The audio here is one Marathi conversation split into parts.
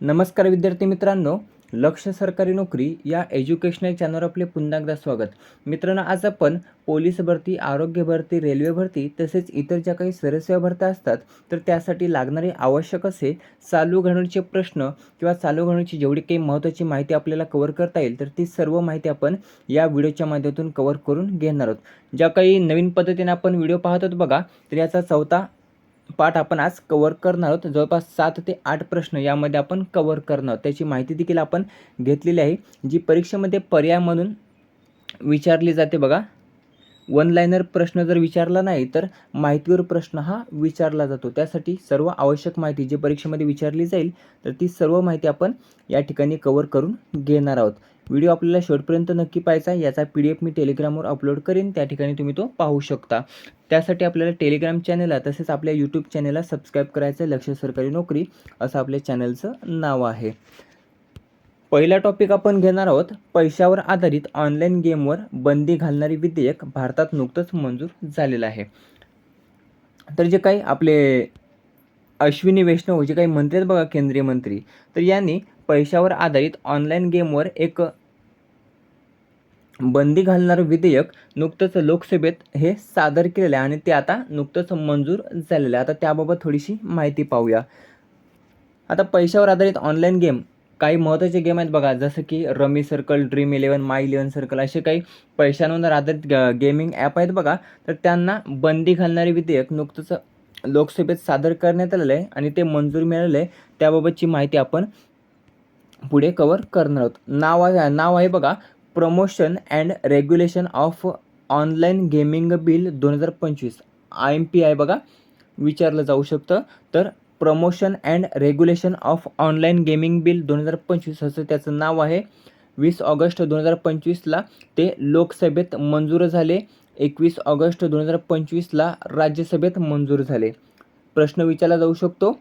नमस्कार विद्यार्थी मित्रांनो लक्ष सरकारी नोकरी या एज्युकेशनल चॅनलवर आपले पुन्हा एकदा स्वागत. मित्रांनो आज आपण पोलीस भरती आरोग्य भरती रेल्वे भरती तसेच इतर ज्या काही सरसेवा भरत्या असतात तर त्यासाठी लागणारे आवश्यक असे चालू घडणुकीचे प्रश्न किंवा चालू घडवण्याची जेवढी काही महत्त्वाची माहिती आपल्याला कव्हर करता येईल तर ती सर्व माहिती आपण या व्हिडिओच्या माध्यमातून कव्हर करून घेणार आहोत. ज्या काही नवीन पद्धतीने आपण व्हिडिओ पाहत आहोत बघा तर याचा चौथा पाठ आपण आज कवर करणार आहोत. जवळपास सात ते आठ प्रश्न यामध्ये आपण कवर करणार आहोत. त्याची माहिती देखील आपण घेतलेली आहे. जी परीक्षेमध्ये पर्याय म्हणून विचारली जाते बघा. वन लाईनर प्रश्न जर विचारला नाही तर माहितीवर प्रश्न हा विचारला जातो. त्यासाठी सर्व आवश्यक माहिती जी परीक्षेमध्ये विचारली जाईल तर ती सर्व माहिती आपण या ठिकाणी कवर करून घेणार आहोत. व्हिडिओ आपल्याला शेवटपर्यंत नक्की पाहायचा आहे. याचा पी डी एफ मी टेलिग्रामवर अपलोड करेन. त्या ठिकाणी तुम्ही तो पाहू शकता. त्यासाठी आपल्याला टेलिग्राम चॅनलला तसेच आपल्या यूट्यूब चॅनलला सबस्क्राईब करायचं आहे. लक्ष सरकारी नोकरी असं आपल्या चॅनलचं नाव आहे. पहिला टॉपिक आपण घेणार आहोत. पैशावर आधारित ऑनलाईन गेमवर बंदी घालणारी विधेयक भारतात नुकतंच मंजूर झालेलं आहे. तर जे काही आपले अश्विनी वैष्णव जे काही मंत्री आहेत बघा केंद्रीय मंत्री तर यांनी पैशावर आधारित ऑनलाईन गेमवर एक बंदी घालणारं विधेयक नुकतंच लोकसभेत हे सादर केलेलं आहे आणि ते आता नुकतंच मंजूर झालेलं आहे. आता त्याबाबत थोडीशी माहिती पाहूया. आता पैशावर आधारित ऑनलाईन गेम काही महत्त्वाचे गेम आहेत बघा जसं की rummy circle dream eleven my eleven circle असे काही पैशांवर आधारित गेमिंग ॲप आहेत बघा. तर त्यांना बंदी घालणारे विधेयक नुकतंच लोकसभेत सादर करण्यात आलेलं आहे आणि ते मंजूर मिळालेलं आहे. त्याबाबतची माहिती आपण पुढे कवर करणार आहोत. नाव आहे नाव आहे बघा. Promotion and regulation of online gaming bill दोन हजार पंचवीस. आय एम पी आय बघा. विचारलं जाऊ शकतं. तर promotion and regulation of online gaming bill दोन हजार पंचवीस असं त्याचं नाव आहे. वीस ऑगस्ट दोन हजार पंचवीसला ते लोकसभेत मंजूर झाले. एकवीस ऑगस्ट दोन हजार पंचवीसला राज्यसभेत मंजूर झाले. प्रश्न विचारला जाऊ शकतो.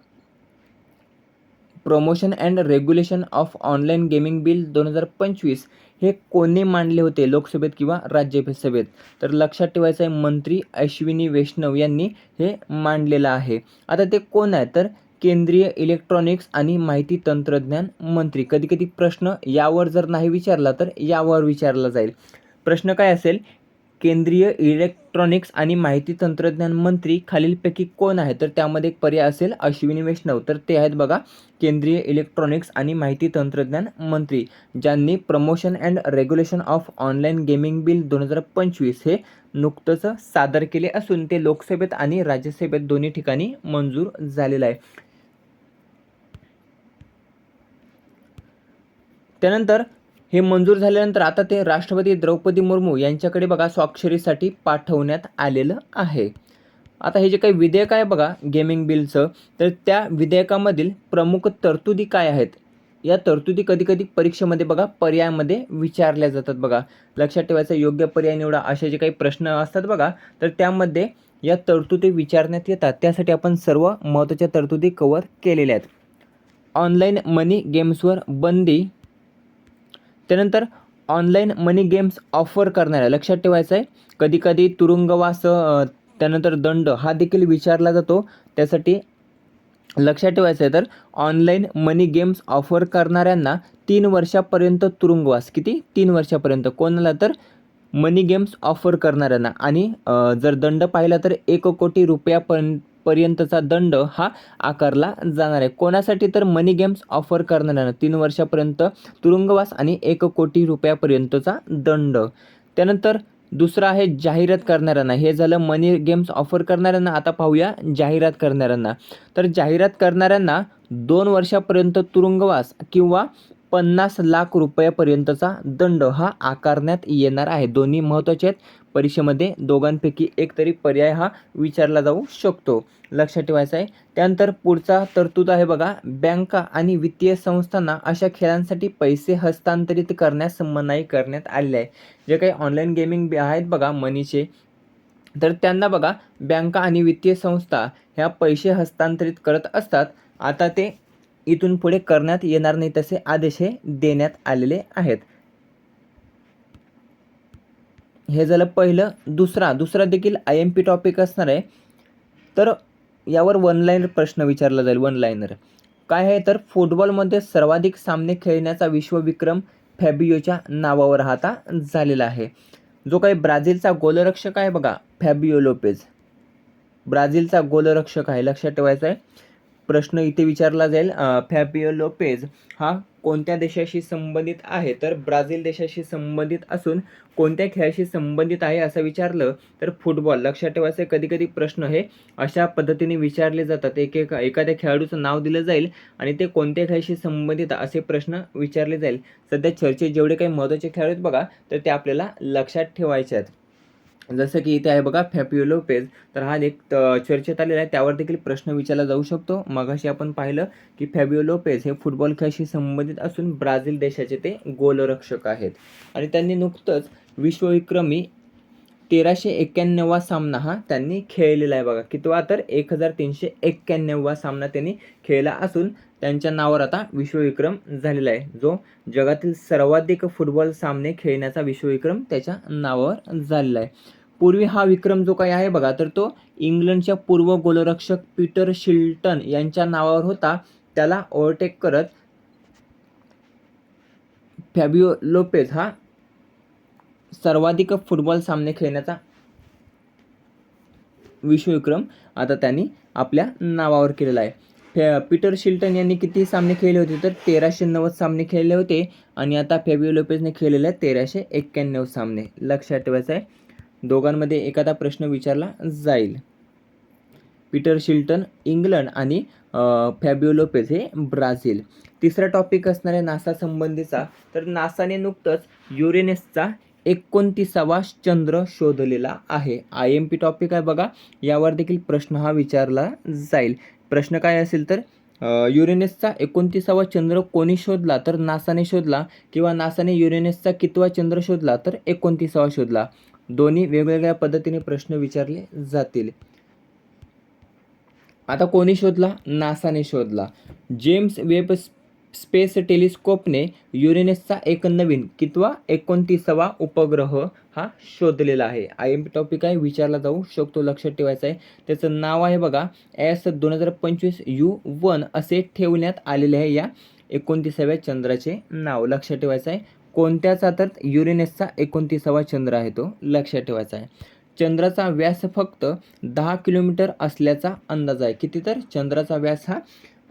Promotion and regulation of online gaming bill दोन हजार पंचवीस हे कोणी मांडले होते? लोकसभेत किंवा राज्यसभेत? तर लक्षात ठेवायचं आहे मंत्री अश्विनी वैष्णव यांनी हे मांडलेलं आहे. आता ते कोण आहे तर केंद्रीय इलेक्ट्रॉनिक्स आणि माहिती तंत्रज्ञान मंत्री. कधी कधी प्रश्न यावर जर नाही विचारला तर यावर विचारला जाईल. प्रश्न काय असेल? केंद्रीय इलेक्ट्रॉनिक्स आणि माहिती तंत्रज्ञान मंत्री खालीलपैकी कोण आहे? तर त्यामध्ये एक पर्याय असेल अश्विनी वैष्णव. तर ते आहेत बघा केंद्रीय इलेक्ट्रॉनिक्स आणि माहिती तंत्रज्ञान मंत्री ज्यांनी promotion and regulation of online gaming bill दोन हजार पंचवीस हे नुकतंच सादर केले असून ते लोकसभेत आणि राज्यसभेत दोन्ही ठिकाणी मंजूर झालेलं आहे. त्यानंतर हे मंजूर झाल्यानंतर आता ते राष्ट्रपती द्रौपदी मुर्मू यांच्याकडे बघा स्वाक्षरीसाठी पाठवण्यात आलेलं आहे. आता हे जे काही विधेयक आहे बघा गेमिंग बिलचं तर त्या विधेयकामधील प्रमुख तरतुदी काय आहेत? या तरतुदी कधी कधी परीक्षेमध्ये बघा पर्यायामध्ये विचारल्या जातात बघा. लक्षात ठेवायचा योग्य पर्याय निवडा असे जे काही प्रश्न असतात बघा तर त्यामध्ये या तरतुदी विचारण्यात येतात. त्यासाठी आपण सर्व महत्त्वाच्या तरतुदी कवर केलेल्या आहेत. ऑनलाईन मनी गेम्सवर बंदी त्यानंतर ऑनलाईन मनी गेम्स ऑफर करणाऱ्या लक्षात ठेवायचं आहे कधीकधी तुरुंगवास त्यानंतर दंड हा देखील विचारला जातो. त्यासाठी लक्षात ठेवायचं आहे तर ऑनलाईन मनी गेम्स ऑफर करणाऱ्यांना तीन वर्षापर्यंत तुरुंगवास. किती? तीन वर्षापर्यंत. कोणाला तर मनी गेम्स ऑफर करणाऱ्यांना. आणि जर दंड पाहिला तर एक कोटी रुपयापर्यंत पर्यंतचा दंड हा आकारला जाणार आहे. कोणासाठी तर मनी गेम्स ऑफर करणाऱ्यांना तीन वर्षापर्यंत तुरुंगवास आणि एक कोटी रुपयापर्यंतचा दंड. त्यानंतर दुसरं आहे जाहिरात करणाऱ्यांना. हे झालं मनी गेम्स ऑफर करणाऱ्यांना. आता पाहूया जाहिरात करणाऱ्यांना. तर जाहिरात करणाऱ्यांना दोन वर्षापर्यंत तुरुंगवास किंवा पन्नास लाख रुपयापर्यंतचा दंड हा आकारण्यात येणार आहे. दोन्ही महत्त्वाचे आहेत. परीक्षेमध्ये दोघांपैकी एक तरी पर्याय हा विचारला जाऊ शकतो. लक्षात ठेवायचं आहे त्यानंतर पुढचा तरतूद आहे बघा. बँका आणि वित्तीय संस्थांना अशा खेळांसाठी पैसे हस्तांतरित करण्यास मनाई करण्यात आलेली आहे. जे काही ऑनलाईन गेमिंग आहेत बघा मनीचे तर त्यांना बघा बँका आणि वित्तीय संस्था ह्या पैसे हस्तांतरित करत असतात. आता ते इथून पुढे करण्यात येणार नाही तसे आदेश हे देण्यात आलेले आहेत. हे झालं पहिलं दुसरा दुसरा देखील आय एम पी टॉपिक असणार आहे. तर यावर वन लाईनर प्रश्न विचारला जाईल वन लाईनर काय आहे तर फुटबॉलमध्ये सर्वाधिक सामने खेळण्याचा विश्वविक्रम फॅबियोच्या नावावर हाता झालेला आहे. जो काही ब्राझीलचा गोलरक्षक आहे बघा फॅबियो लोपेज ब्राझीलचा गोलरक्षक आहे लक्षात ठेवायचं आहे. प्रश्न इथे विचारला जाईल. फॅबिओ लोपेज हा कोणत्या देशाशी संबंधित आहे? तर ब्राझील देशाशी संबंधित असून कोणत्या खेळाशी संबंधित आहे असं विचारलं तर फुटबॉल. लक्षात ठेवायचं कधी कधी प्रश्न हे अशा पद्धतीने विचारले जातात. एक एक एखाद्या खेळाडूचं नाव दिलं जाईल आणि ते कोणत्या खेळाशी संबंधित असे प्रश्न विचारले जाईल. सध्या चर्चेत जेवढे काही महत्त्वाचे खेळाडू आहेत बघा तर ते आपल्याला लक्षात ठेवायचे आहेत. जसं की इथे आहे बघा फॅपिओ लोपेज तर हा एक चर्चेत आलेला आहे. त्यावर देखील प्रश्न विचारला जाऊ शकतो. मगाशी आपण पाहिलं की फॅबिओ लोपेज हे फुटबॉल खेळाशी संबंधित असून ब्राझील देशाचे ते गोलरक्षक आहेत. आणि त्यांनी नुकतंच विश्वविक्रमी तेराशे एक्क्याण्णववा सामना हा त्यांनी खेळलेला आहे बघा. कितवा तर एक हजार तीनशे एक्क्याण्णववा सामना त्यांनी खेळला असून त्यांच्या नावावर आता विश्वविक्रम झालेला आहे. जो जगातील सर्वाधिक फुटबॉल सामने खेळण्याचा विश्वविक्रम त्याच्या नावावर झालेला आहे. पूर्वी हा विक्रम जो काही आहे बघा तर तो इंग्लंडच्या पूर्व गोलरक्षक पीटर शिल्टन यांच्या नावावर होता. त्याला ओव्हरटेक करत फॅबिओ लोपेज हा सर्वाधिक फुटबॉल सामने खेळण्याचा विश्वविक्रम आता त्यांनी आपल्या नावावर केलेला आहे. फॅ पीटर शिल्टन यांनी किती सामने खेळले होते? तर तेराशे नव्वद सामने खेळले होते आणि आता फॅबिओ लोपेजने खेळलेले आहेत तेराशे एक्क्याण्णव सामने. लक्षात ठेवायचं आहे. दोघांमध्ये एखादा प्रश्न विचारला जाईल. पीटर शिल्टन इंग्लंड आणि अ, फॅबिओ लोपेज हे ब्राझील. तिसरा टॉपिक असणार आहे नासा संबंधीचा तर नासाने नुकतंच युरेनसचा एकोणतीसावा चंद्र शोधलेला आहे. आय एम पी टॉपिक आहे बघा. यावर देखील प्रश्न हा विचारला जाईल. प्रश्न काय असेल तर युरेनेसचा युरेनसचा एकोणतीसावा चंद्र कोणी शोधला? तर नासाने शोधला. किंवा नासाने युरेनसचा कितवा चंद्र शोधला? तर एकोणतीसावा शोधला. दोन्ही वेगवेगळ्या पद्धतीने प्रश्न विचारले जातील. आता कोणी शोधला? नासाने शोधला. जेम्स वेब स्पेस टेलिस्कोपने युरेनसचा एक नवीन कितवा एकोणतीसावा उपग्रह हा शोधलेला आहे. आय एम पी टॉपिक आहे विचारला जाऊ शकतो लक्षात ठेवायचं आहे त्याचं नाव आहे बघा एस दोन हजार पंचवीस यू वन असे ठेवण्यात आलेले आहे या एकोणतीसाव्या चंद्राचे नाव. लक्षात ठेवायचं आहे कोणत्याचा तर युरेनसचा एकोणतीसावा चंद्र आहे तो लक्षात ठेवायचा आहे. चंद्राचा व्यास फक्त दहा किलोमीटर असल्याचा अंदाज आहे. किती तर? चंद्राचा व्यास हा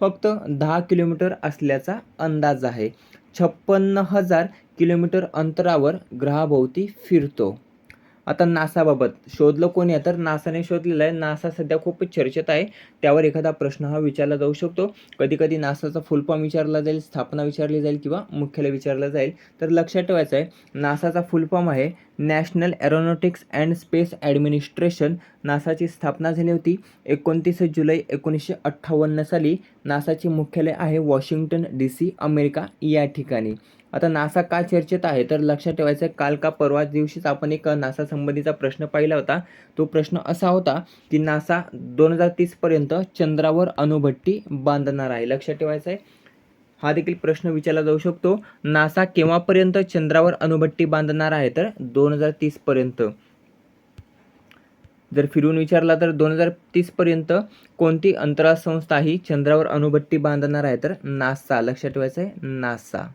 फक्त दहा किलोमीटर असल्याचा अंदाज आहे. छप्पन्न हजार किलोमीटर अंतरावर ग्रहाभोवती फिरतो. आता नासाबाबत शोधलं कोणी आहे? तर नासाने शोधलेलं आहे. नासा सध्या खूप चर्चेत आहे. त्यावर एखादा प्रश्न हा विचारला जाऊ शकतो. कधी कधी नासाचा फुल फॉर्म विचारला जाईल स्थापना विचारली जाईल किंवा मुख्यालय विचारलं जाईल. तर लक्षात ठेवायचं आहे नासाचा फुल फॉर्म आहे National Aeronautics and Space Administration नासाची स्थापना झाली होती एकोणतीस जुलै एकोणीसशे अठ्ठावन्न साली. नासाचे मुख्यालय आहे वॉशिंग्टन डी सी अमेरिका. या ठिकाणी आता नासा का चर्चेत आहे? तर लक्षात ठेवायचं आहे काल का परवा दिवशीच आपण एक नासा संबंधीचा प्रश्न पाहिला होता. तो प्रश्न असा होता की नासा दोन हजार तीसपर्यंत चंद्रावर अणुभट्टी बांधणार आहे. लक्षात ठेवायचं आहे हा देखील प्रश्न विचारला जाऊ शकतो. नासा केव्हापर्यंत चंद्रावर अणुभट्टी बांधणार आहे? तर दोन हजार तीसपर्यंत जर फिरून विचारला तर दोन हजार तीसपर्यंत कोणती अंतराळ संस्था ही चंद्रावर अणुभट्टी बांधणार आहे? तर नासा. लक्षात ठेवायचं आहे नासा.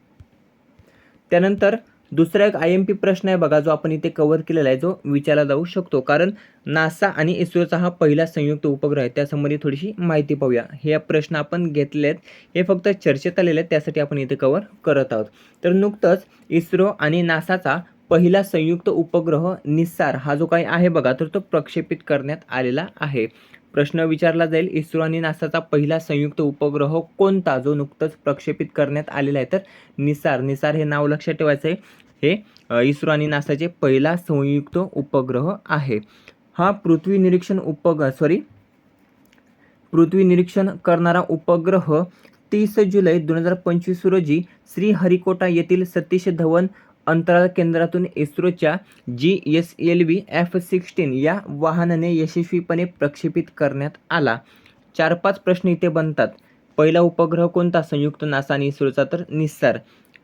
त्यानंतर दुसरा एक आय एम पी प्रश्न आहे बघा जो आपण इथे कव्हर केलेला आहे जो विचारला जाऊ शकतो. कारण नासा आणि इस्रोचा हा पहिला संयुक्त उपग्रह आहे त्यासंबंधी थोडीशी माहिती पाहूया. हे प्रश्न आपण घेतले आहेत. हे फक्त चर्चेत आलेले आहेत त्यासाठी आपण इथे कव्हर करत आहोत. तर नुकतंच इस्रो आणि नासाचा पहिला संयुक्त उपग्रह निस्सार हा जो काही आहे बघा तर तो प्रक्षेपित करण्यात आलेला आहे. प्रश्न विचारला जाईल. इस्रो आणि नासाचा पहिला संयुक्त उपग्रह कोणता जो नुकतंच प्रक्षेपित करण्यात आलेला आहे? तर निसार निसार हे नाव लक्षात ठेवायचं आहे. हे इस्रो आणि नासाचे पहिला संयुक्त उपग्रह आहे. हा पृथ्वी निरीक्षण उपग्रह सॉरी पृथ्वी निरीक्षण करणारा उपग्रह तीस जुलै दोन हजार पंचवीस रोजी श्रीहरिकोटा येथील सतीश धवन अंतराळ केंद्रातून इस्रोच्या G S L V F sixteen या वाहनाने यशस्वीपणे प्रक्षेपित करण्यात आला. चार पाच प्रश्न इथे बनतात. पहिला उपग्रह कोणता? संयुक्त नासा आणि इस्रोचा तर निस्सार.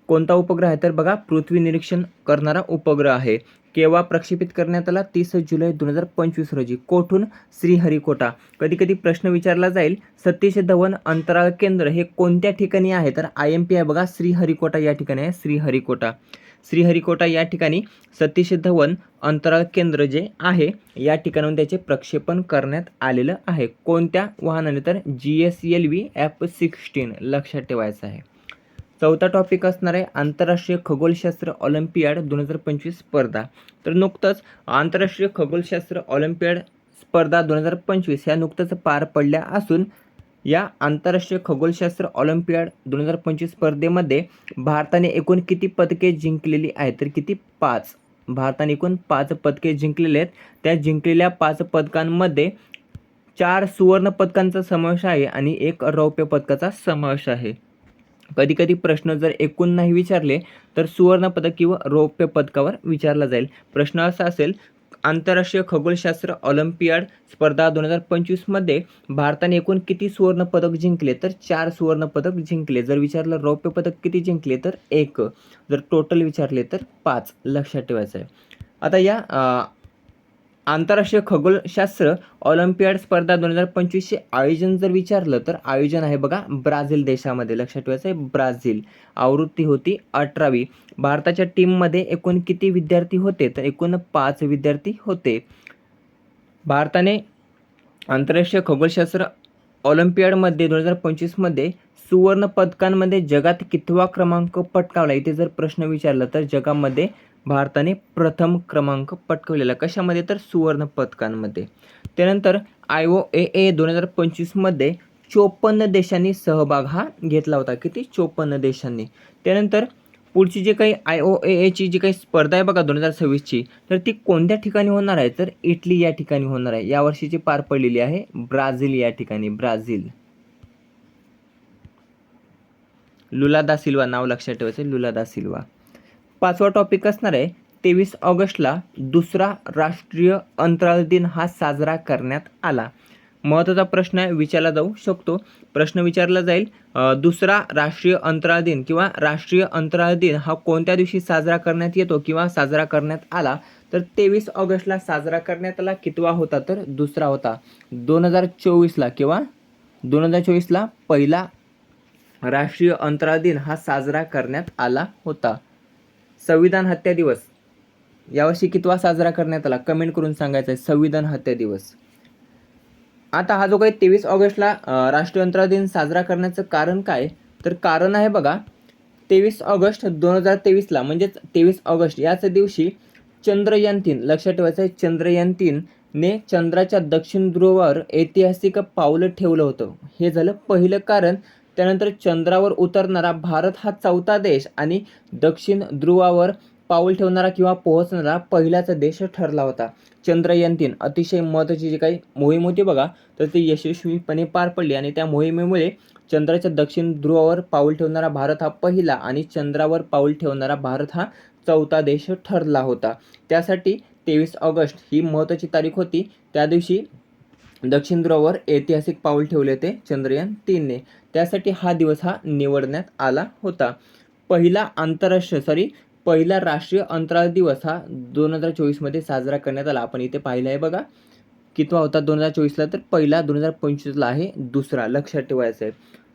कोणता उपग्रह आहे? तर बघा पृथ्वी निरीक्षण करणारा उपग्रह आहे. केव्हा प्रक्षेपित करण्यात आला? तीस जुलै दोन हजार पंचवीस रोजी. कोठून? श्रीहरिकोटा. कधी कधी प्रश्न विचारला जाईल सतीश धवन अंतराळ केंद्र हे कोणत्या ठिकाणी आहे? तर आय एम पी आहे बघा श्रीहरिकोटा. या ठिकाणी आहे श्रीहरिकोटा. श्रीहरिकोटा या ठिकाणी सतीश धवन अंतराळ केंद्र जे आहे या ठिकाणाहून त्याचे प्रक्षेपण करण्यात आलेलं आहे. कोणत्या वाहनाने? तर G S L V F sixteen लक्षात ठेवायचं आहे. चौथा टॉपिक असणार आहे आंतरराष्ट्रीय खगोलशास्त्र ऑलिम्पियाड दोन हजार पंचवीस स्पर्धा. तर नुकतंच आंतरराष्ट्रीय खगोलशास्त्र ऑलिम्पियाड स्पर्धा दोन हजार पंचवीस ह्या नुकतंच पार पडल्या असून या आंतरराष्ट्रीय खगोलशास्त्र ऑलिम्पियाड दोन हजार पंचवीस स्पर्धेमध्ये भारताने एकूण किती पदके जिंकलेली आहेत? तर किती? पाच. भारताने एकूण पाच पदके जिंकलेले आहेत. त्या जिंकलेल्या पाच पदकांमध्ये चार सुवर्ण पदकांचा समावेश आहे आणि एक रौप्य पदकाचा समावेश आहे. कधी कधी प्रश्न जर एकूण नाही विचारले तर सुवर्ण पदक किंवा रौप्य पदकावर विचारला जाईल. प्रश्न असा असेल आंतरराष्ट्रीय खगोलशास्त्र ऑलिम्पियाड स्पर्धा दोन हजार पंचवीसमध्ये भारताने एकूण किती सुवर्णपदक जिंकले? तर चार सुवर्णपदक जिंकले. जर विचारलं रौप्य पदक किती जिंकले तर एक. जर टोटल विचारले तर पाच. लक्षात ठेवायचं आहे आता या आंतरराष्ट्रीय खगोलशास्त्र ऑलिम्पियाड स्पर्धा दोन हजार पंचवीसचे आयोजन जर विचारलं तर आयोजन आहे बघा ब्राझील देशामध्ये. लक्षात ठेवायचं आहे ब्राझील. आवृत्ती होती अठरावी. भारताच्या टीममध्ये एकूण किती विद्यार्थी होते? तर एकूण पाच विद्यार्थी होते. भारताने आंतरराष्ट्रीय खगोलशास्त्र ऑलिम्पियाडमध्ये दोन हजार पंचवीसमध्ये सुवर्ण पदकांमध्ये जगात कितवा क्रमांक पटकावला? इथे जर प्रश्न विचारला तर जगामध्ये भारताने प्रथम क्रमांक पटकवलेला कशामध्ये? तर सुवर्ण पदकांमध्ये. त्यानंतर आय ओ ए ए दोन हजार पंचवीसमध्ये चोपन्न देशांनी सहभाग हा घेतला होता. किती? चोपन्न देशांनी. त्यानंतर पुढची जी काही आय ओ ए एची जी काही स्पर्धा आहे बघा दोन हजार सव्वीसची तर ती कोणत्या ठिकाणी होणार आहे? तर इटली या ठिकाणी होणार आहे. यावर्षीची पार पडलेली आहे ब्राझील या ठिकाणी. ब्राझील. लुला दा सिल्वा नाव लक्षात ठेवायचं लुला दा सिल्वा. पाचवा टॉपिक असणार आहे. तेवीस ऑगस्टला दुसरा राष्ट्रीय अंतराळ दिन हा साजरा करण्यात आला. महत्त्वाचा प्रश्न विचारला जाऊ शकतो. प्रश्न विचारला जाईल दुसरा राष्ट्रीय अंतराळ दिन किंवा राष्ट्रीय अंतराळ दिन हा कोणत्या दिवशी साजरा करण्यात येतो किंवा साजरा करण्यात आला? तर तेवीस ऑगस्टला साजरा करण्यात आला कितवा होता? तर दुसरा होता. दोन हजार चोवीसला किंवा दोन हजार चोवीसला पहिला राष्ट्रीय अंतराळ दिन हा साजरा करण्यात आला होता. संविधान हत्या दिवस. यावर्षी कितवा साजरा करण्यात आला? कमेंट करून सांगायचं आहे संविधान हत्या दिवस. आता हा जो काही तेवीस ऑगस्टला राष्ट्रयंत्र दिन साजरा करण्याचं कारण काय? तर कारण आहे बघा तेवीस ऑगस्ट दोन हजार तेवीसला म्हणजेच तेवीस ऑगस्ट याच दिवशी चंद्रयान तीन लक्षात ठेवायचं आहे चंद्रयान तीनने चंद्राच्या दक्षिण ध्रुवावर ऐतिहासिक पावलं ठेवलं होतं. हे झालं पहिलं कारण त्यानंतर चंद्रावर उतरणारा भारत हा चौथा देश आणि दक्षिण ध्रुवावर पाऊल ठेवणारा किंवा पोहोचणारा पहिलाच देश ठरला होता. चंद्रयान तीन अतिशय महत्त्वाची जी काही मोहीम होती बघा तर ती यशस्वीपणे पार पडली आणि त्या मोहिमेमुळे चंद्राच्या दक्षिण ध्रुवावर पाऊल ठेवणारा भारत हा पहिला आणि चंद्रावर पाऊल ठेवणारा भारत हा चौथा देश ठरला होता. त्यासाठी तेवीस ऑगस्ट ही महत्त्वाची तारीख होती. त्या दिवशी दक्षिण ध्रुवावर ऐतिहासिक पाऊल ठेवले होते चंद्रयान तीनने. त्यासाठी हा दिवस हा निवडण्यात आला होता. पहिला आंतरराष्ट्रीय सॉरी पहिला राष्ट्रीय अंतराळ दिवस हा दोन हजार चोवीसमध्ये साजरा करण्यात आला. आपण इथे पाहिलं आहे बघा. कितवा होता दोन हजार चोवीसला तर पहिला दोन हजार पंचवीसला आहे दुसरा. लक्षात ठेवायचं आहे.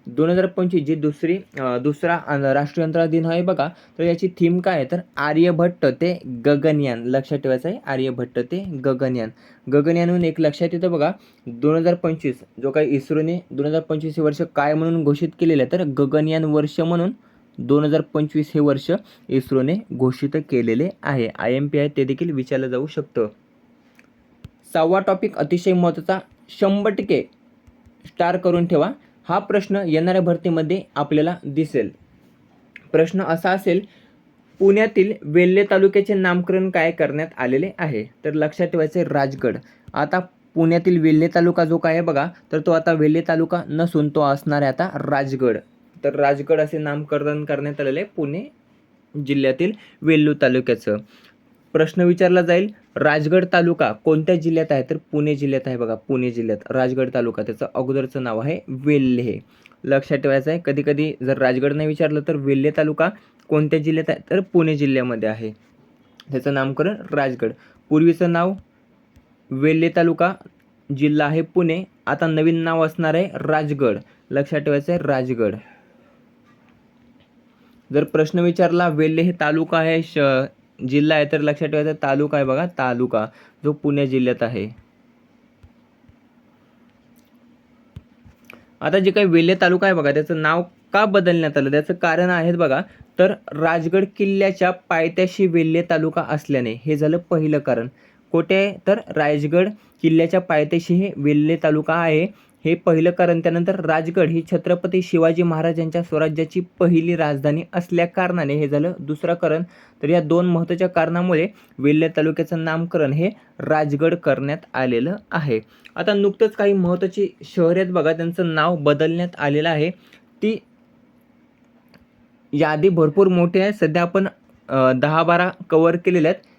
दोन हजार पंचवीस जी दुसरी दुसरा राष्ट्रीय अंतराळ दिन आहे बघा. तर याची थीम काय आहे? तर आर्यभट्ट ते गगनयान. लक्षात ठेवायचं आहे आर्यभट्ट ते गगनयान. गगनयानहून एक लक्षात येतं बघा. दोन हजार पंचवीस जो काही इस्रोने दोन हजार पंचवीस हे वर्ष काय म्हणून घोषित केलेलं आहे? तर गगनयान वर्ष म्हणून दोन हजार पंचवीस हे वर्ष इस्रोने घोषित केलेले आहे. आय एम पी आहे ते देखील विचारलं जाऊ शकतं. सहावा टॉपिक अतिशय महत्त्वाचा. शंभर टक्के स्टार करून ठेवा. हा प्रश्न येणाऱ्या भरतीमध्ये आपल्याला दिसेल. प्रश्न असा असेल पुण्यातील वेल्हे तालुक्याचे नामकरण काय करण्यात आलेले आहे? तर लक्षात ठेवायचे राजगड. आता पुण्यातील वेल्हे तालुका जो काय आहे बघा तर तो आता वेल्हे तालुका नसून तो असणार आहे आता राजगड. तर राजगड असे नामकरण करण्यात आलेले आहे पुणे जिल्ह्यातील वेल्लू तालुक्याचं. प्रश्न विचारला जाईल. राजगड तालुका कोणत्या जिल्ह्यात आहे? तर पुणे जिल्ह्यात आहे बघा पुणे जिल्ह्यात. राजगड तालुका त्याचं अगोदरचं नाव आहे वेल्हे. लक्षात ठेवायचं आहे कधी कधी जर राजगड नाही विचारलं तर वेल्हे तालुका कोणत्या जिल्ह्यात आहे? तर पुणे जिल्ह्यामध्ये आहे. त्याचं नामकरण राजगड. पूर्वीचं नाव वेल्हे तालुका जिल्हा आहे पुणे. आता नवीन नाव असणार आहे राजगड. लक्षात ठेवायचं आहे राजगड. जर प्रश्न विचारला वेल्हे हे तालुका आहे श जिल्हा आहे तर लक्षात ठेवायचा तालुका आहे बघा तालुका. जो पुणे जिल्ह्यात आहे. आता जे काही वेल्हे तालुका आहे बघा त्याचं नाव का बदलण्यात आलं? त्याचं कारण आहे बघा तर राजगड किल्ल्याच्या पायथ्याशी वेल्हे तालुका असल्याने हे झालं पहिलं कारण. कोठे? आहे तर राजगड किल्ल्याच्या पायथ्याशी हे वेल्हे तालुका आहे. हे पहिलं कारण. त्यानंतर राजगड ही छत्रपती शिवाजी महाराजांच्या स्वराज्याची पहिली राजधानी असल्या कारणाने हे झालं दुसरं कारण. तर या दोन महत्त्वाच्या कारणामुळे वेल्हे तालुक्याचं नामकरण हे राजगड करण्यात आलेलं आहे. आता नुकतंच काही महत्त्वाची शहरे आहेत बघा त्यांचं नाव बदलण्यात आलेलं आहे. ती यादी भरपूर मोठी आहे. सध्या आपण दहा बारा कवर केलेल्या आहेत.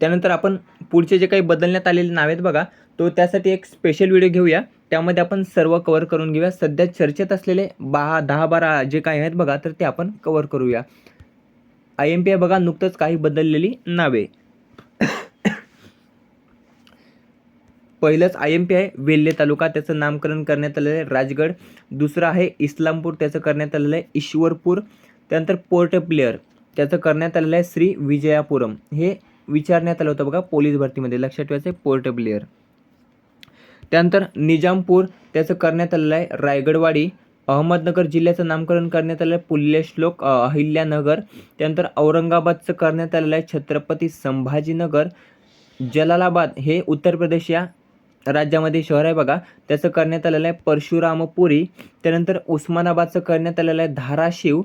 त्यानंतर आपण पुढचे जे काही बदलण्यात आलेले नाव आहेत बघा तो त्यासाठी एक स्पेशल व्हिडिओ घेऊया. त्यामध्ये आपण सर्व कवर करून घेऊया. सध्या चर्चेत असलेले बहा दहा बारा जे काही आहेत बघा तर ते आपण कवर करूया. आय एम पी आहे बघा नुकतंच काही बदललेली नावे. पहिलंच आय एम पी आहे वेल्हे तालुका त्याचं नामकरण करण्यात आलेलं आहे राजगड. दुसरं आहे इस्लामपूर त्याचं करण्यात आलेलं आहे ईश्वरपूर. त्यानंतर पोर्ट प्लेअर त्याचं करण्यात आलेलं आहे श्री विजयापुरम. हे विचारण्यात आलं होतं बघा पोलीस भरतीमध्ये. लक्षात ठेवायचं आहे पोर्ट ब्लेअर त्यानंतर निजामपूर त्याचं करण्यात आलेलं आहे रायगडवाडी अहमदनगर जिल्ह्याचं नामकरण करण्यात आलं आहे पुल्यश्लोक अहिल्यानगर. त्यानंतर औरंगाबादचं करण्यात आलेलं आहे छत्रपती संभाजीनगर. जलालाबाद हे उत्तर प्रदेश या राज्यामध्ये शहर आहे बघा. त्याचं करण्यात आलेलं आहे परशुरामपुरी. त्यानंतर उस्मानाबादचं करण्यात आलेलं आहे धाराशिव.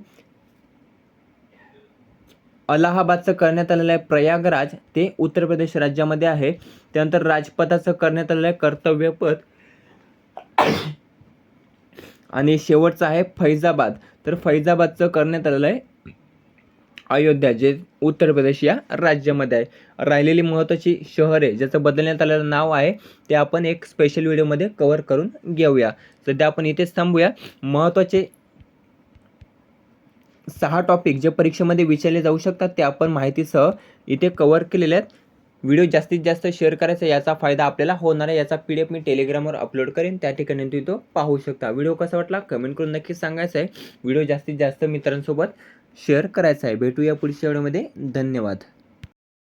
अलाहाबादचं करण्यात आलेलं आहे प्रयागराज. ते उत्तर प्रदेश राज्यामध्ये आहे. त्यानंतर राजपथाचं करण्यात आलेलं आहे कर्तव्यपथ. आणि शेवटचं आहे फैजाबाद. तर फैजाबादचं करण्यात आलेलं आहे अयोध्या जे उत्तर प्रदेश या राज्यामध्ये आहे. राहिलेली महत्त्वाची शहरे ज्याचं बदलण्यात आलेलं नाव आहे ते आपण एक स्पेशल व्हिडिओमध्ये कवर करून घेऊया. सध्या आपण इथेच थांबूया. महत्त्वाचे सहा टॉपिक जे परीक्षेमध्ये विचारले जाऊ शकतात ते आपण माहितीसह इथे कवर केलेले आहेत. व्हिडिओ जास्तीत जास्त शेअर करायचा याचा फायदा आपल्याला होणार आहे. याचा पी डी एफ मी टेलिग्रामवर अपलोड करेन. त्या ठिकाणी तुम्ही तो पाहू शकता. व्हिडिओ कसा वाटला? कमेंट करून नक्कीच सांगायचं आहे. व्हिडिओ जास्तीत जास्त मित्रांसोबत शेअर करायचा आहे. भेटूया पुढच्या व्हिडिओमध्ये धन्यवाद.